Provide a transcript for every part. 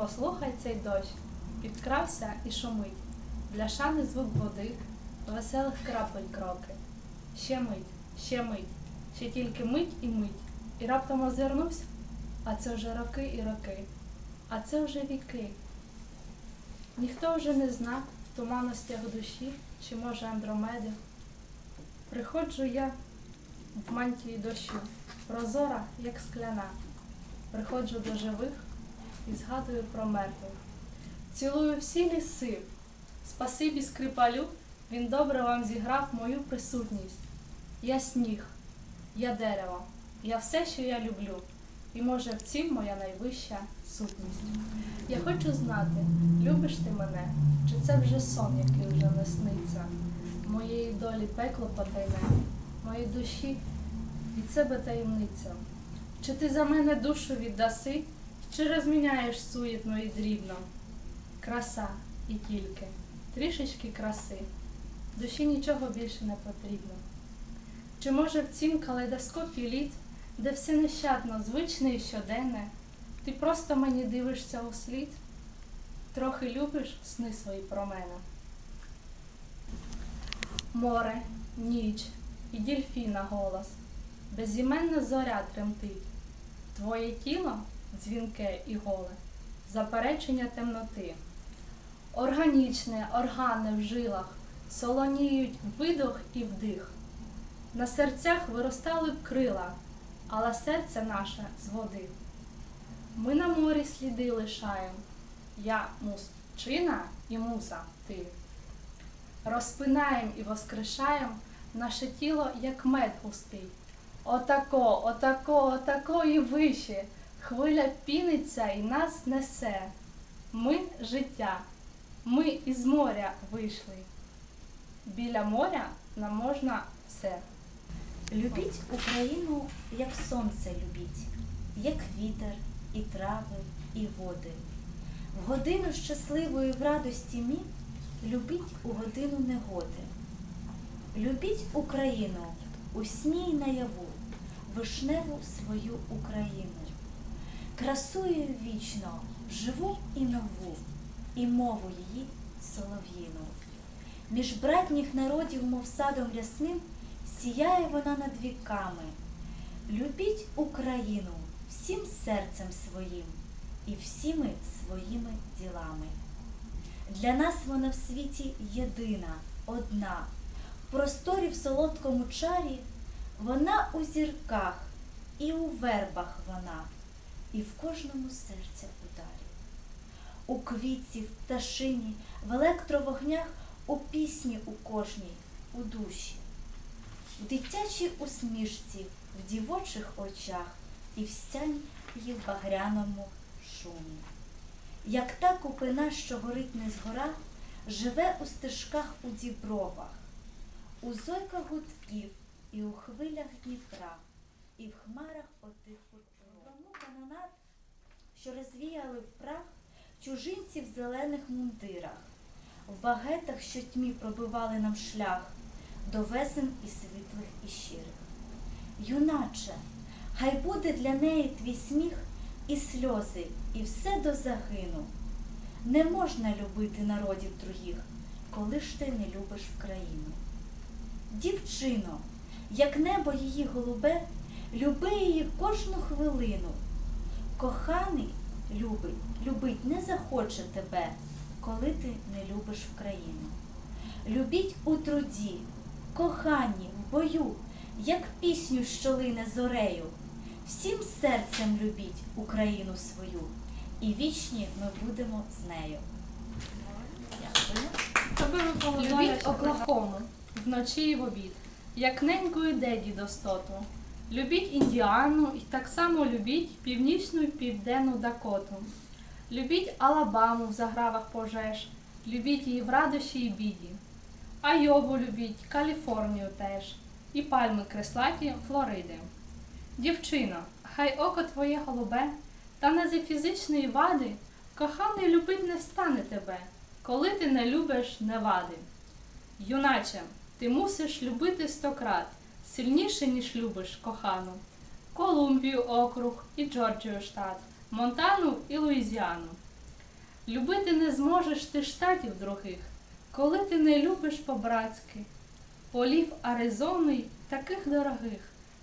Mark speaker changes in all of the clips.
Speaker 1: Послухай цей дощ, підкрався і шумить. Для шани звук води, веселих крапель кроки. Ще мить, ще мить, ще тільки мить і мить. І раптом озирнувся, а це вже роки і роки, а це вже віки. Ніхто вже не зна в туманностях душі, чи може Андромеди. Приходжу я в мантії дощу, прозора, як скляна. Приходжу до живих і згадую про мертвих. Цілую всі ліси. Спасибі скрипалю, він добре вам зіграв мою присутність. Я сніг, я дерево, я все, що я люблю. І може в цім моя найвища сутність. Я хочу знати, любиш ти мене, чи це вже сон, який вже не сниться. Моєї долі пекло потайне, моїй душі від себе таємниця. Чи ти за мене душу віддаси, чи розміняєш суєтно і дрібно? Краса і тільки, трішечки краси, душі нічого більше не потрібно. Чи може в цім калейдоскопі літ, де все нещадно, звичне і щоденне, ти просто мені дивишся у слід, трохи любиш сни свої про мене. Море, ніч і дільфіна голос, безіменна зоря тремтить, твоє тіло дзвінке і голе, заперечення темноти. Органічне, органи в жилах, солоніють видох і вдих. На серцях виростали б крила, але серце наше з води. Ми на морі сліди лишаєм, я мусчина і муза ти. Розпинаєм і воскрешаєм наше тіло, як мед густий. Отако, отако, отако і вище. Хвиля піниться і нас несе. Ми життя, ми із моря вийшли. Біля моря нам можна все.
Speaker 2: Любіть Україну, як сонце любіть, як вітер, і трави, і води. В годину щасливої в радості мі любіть у годину негоди. Любіть Україну у сні й наяву, вишневу свою Україну. Красую вічно, живу і нову, і мову її солов'їну. Між братніх народів, мов садом рясним, сіяє вона над віками. Любіть Україну всім серцем своїм і всіми своїми ділами. Для нас вона в світі єдина, одна, в просторі в солодкому чарі, вона у зірках і у вербах вона, і в кожному серця ударі. У квітці, в пташині, в електровогнях, у пісні у кожній, у душі, в дитячій усмішці, в дівочих очах і в сянь її в багряному шумі. Як та купина, що горить не згора, живе у стежках у дібровах, у зойках гудків і у хвилях Дніпра, і в хмарах отих канонат, що розвіяли в прах чужинці в зелених мундирах, в багетах, що тьмі пробивали нам шлях до весен і світлих і щирих. Юначе, хай буде для неї твій сміх і сльози, і все до загину. Не можна любити народів других, коли ж ти не любиш в. Дівчино, як небо її голубе, люби її кожну хвилину. Коханий любить, любить не захоче тебе, коли ти не любиш в країну. Любіть у труді, кохані в бою, як пісню, що лине зорею. Всім серцем любіть Україну свою, і вічні ми будемо з нею. Дякую.
Speaker 1: Любіть Оклахому вночі і в обід, як неньку і деді достоту. Любіть Індіану і так само любіть північну південну Дакоту. Любіть Алабаму в загравах пожеж, любіть її в радощі і біді. Айову любіть, Каліфорнію теж, і пальми креслаті Флориди. Дівчино, хай око твоє голубе, та не за фізичної вади, коханий любить не встане тебе, коли ти не любиш невади. Юначе, ти мусиш любити стократ, сильніше, ніж любиш кохану. Колумбію округ і Джорджію штат, Монтану і Луїзіану. Любити не зможеш ти штатів других, коли ти не любиш по-братськи. Полів Аризони таких дорогих,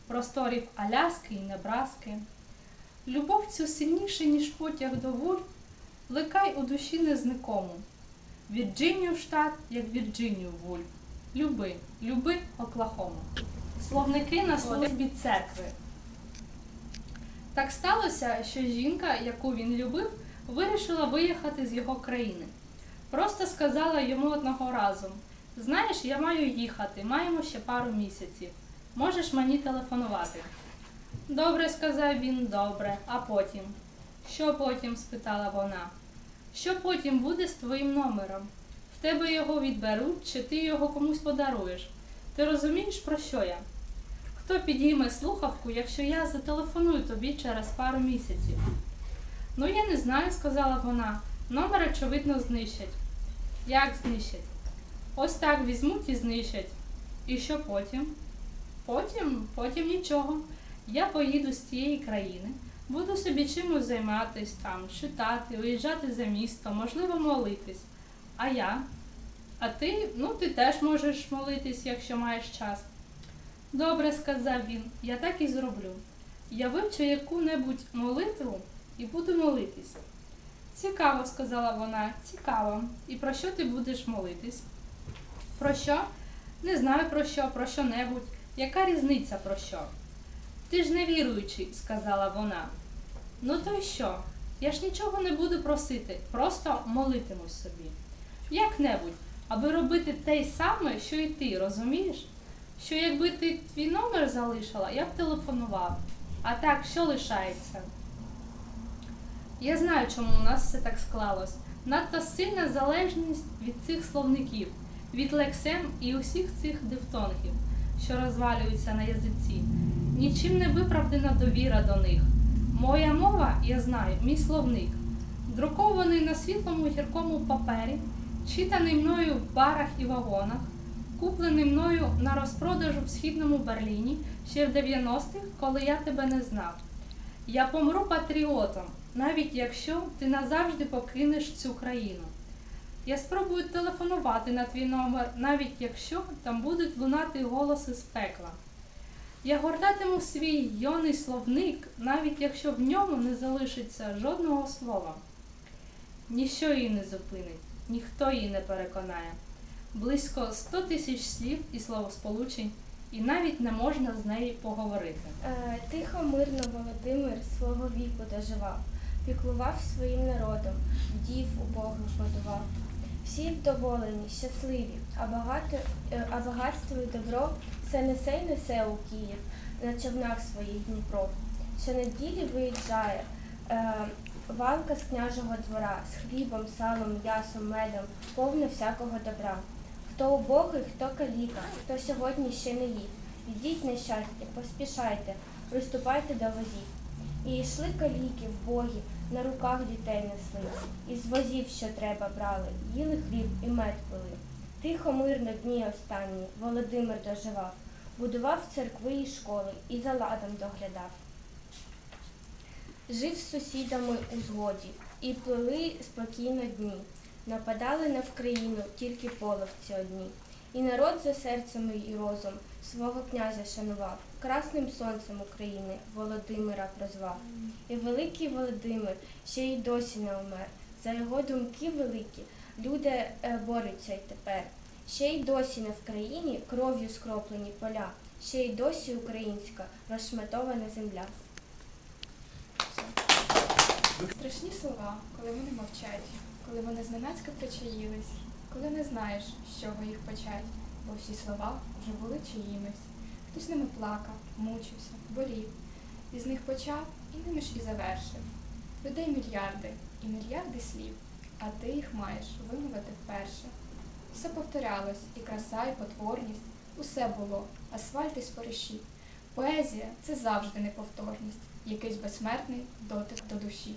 Speaker 1: просторів Аляски й Небраски. Любов цю сильніше, ніж потяг до вуль, плекай у душі незнакому. Вірджинію штат, як Вірджинію вуль. Люби, люби Оклахому. Словники на службі церкви. Так сталося, що жінка, яку він любив, вирішила виїхати з його країни. Просто сказала йому одного разу: Знаєш, я маю їхати, маємо ще пару місяців. Можеш мені телефонувати. Добре, сказав він, добре, а потім. Що потім? спитала вона. Що потім буде з твоїм номером? В тебе його відберуть, чи ти його комусь подаруєш? Ти розумієш, про що я? Хто підійме слухавку, якщо я зателефоную тобі через пару місяців? Ну, я не знаю, сказала вона. Номер, очевидно, знищать. Як знищать? Ось так візьмуть і знищать. І що потім? Потім, потім нічого. Я поїду з цієї країни, буду собі чимось займатись там, читати, виїжджати за місто, можливо, молитись. А я? А ти, ну, ти теж можеш молитись, якщо маєш час. Добре, сказав він, я так і зроблю. Я вивчу яку-небудь молитву і буду молитись. Цікаво, сказала вона, цікаво. І про що ти будеш молитись? Про що? Не знаю про що, про що небудь. Яка різниця про що? Ти ж не віруючий, сказала вона. Ну то й що? Я ж нічого не буду просити, просто молитимусь собі. Як-небудь, аби робити те саме, що і ти, розумієш? Що якби ти твій номер залишила, я б телефонував. А так, що лишається? Я знаю, чому у нас все так склалось. Надто сильна залежність від цих словників, від лексем і усіх цих дифтонгів, що розвалюються на язиці. Нічим не виправдана довіра до них. Моя мова, я знаю, мій словник, друкований на світлому гіркому папері, читаний мною в барах і вагонах, куплений мною на розпродажу в східному Берліні ще в 90-х, коли я тебе не знав. Я помру патріотом, навіть якщо ти назавжди покинеш цю країну. Я спробую телефонувати на твій номер, навіть якщо там будуть лунати голоси з пекла. Я гортатиму свій йоний словник, навіть якщо в ньому не залишиться жодного слова. Ніщо її не зупинить, ніхто її не переконає. Близько 100 тисяч слів і словосполучень, і навіть не можна з нею поговорити.
Speaker 3: Е, Тихо, мирно Володимир свого віку доживав, піклував своїм народом, вдів убогих годував. Всі вдоволені, щасливі, а, багато, е, а багатство і добро все несе й несе у Київ на човнах своїх Дніпро. Щонеділі виїжджає е, валка з княжого двора з хлібом, салом, м'ясом, медом, повне всякого добра. Хто убогий, хто каліка, хто сьогодні ще не їв. Ідіть нещастя, поспішайте, приступайте до возів. І йшли каліки вбогі, на руках дітей несли, із возів, що треба, брали, їли хліб і мед пили. Тихо, мирно дні останні Володимир доживав, будував церкви і школи і за ладом доглядав. Жив з сусідами у згоді, і плили спокійно дні. Нападали на Вкраїну тільки половці одні. І народ за серцем і розум свого князя шанував, красним сонцем України Володимира прозвав. І великий Володимир ще й досі не умер. За його думки великі люди е, борються й тепер. Ще й досі не в країні кров'ю скроплені поля, ще й досі українська розшматована земля.
Speaker 4: Страшні слова, коли вони мовчать, коли вони зненацька причаїлись, коли не знаєш, з чого їх почать, бо всі слова вже були чиїмись. Хтось ними плакав, мучився, болів, і з них почав, і ними ж і завершив. Людей мільярди і мільярди слів, а ти їх маєш вимовити вперше. Все повторялось, і краса, і потворність, усе було, асфальт і спориші. Поезія це завжди неповторність, якийсь безсмертний дотик до душі.